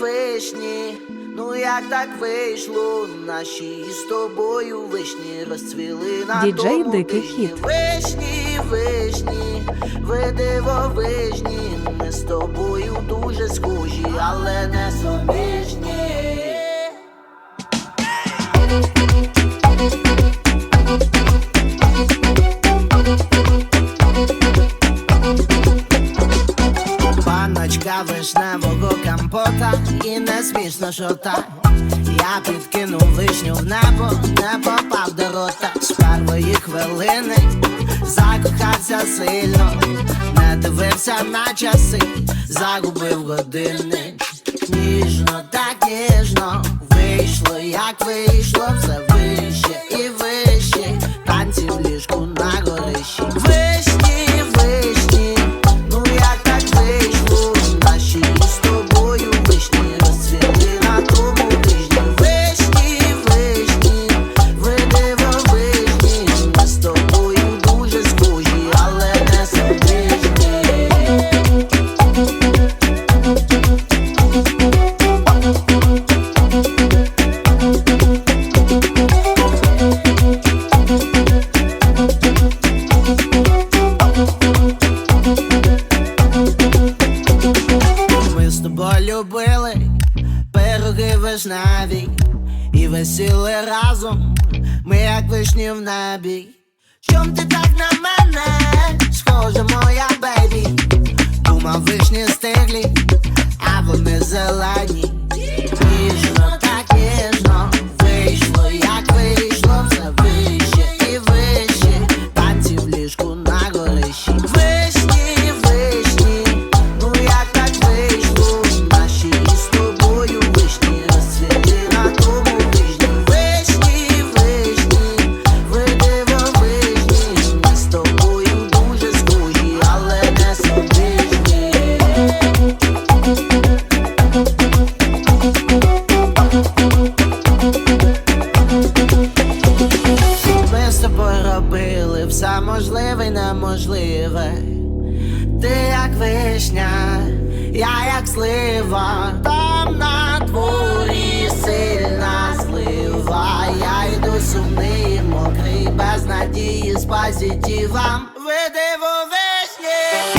вишні, ну як так вийшло, наші з тобою вишні розцвіли на Діджей тому Дикий тижні. Хіт. Вишні, вишні, ви дивовижні, ми з тобою дуже схожі, але не суміжні. Паночка вишневого компота і не смішно, що так Я підкинув вишню в небо, не попав до рота. З першої хвилини закохався сильно, не дивився на часи, загубив години. Ніжно, так ніжно вийшло, як вийшло, все Ми з тобою любили пироги вишневі і весіли разом, ми як вишні в небі. Чом ти так на мене? Схожа моя все можливе і неможливе. Ти як вишня, я як слива, там на дворі сильна злива. Я йду сумний, мокрий, без надії з позитивом. Ви дивовижні.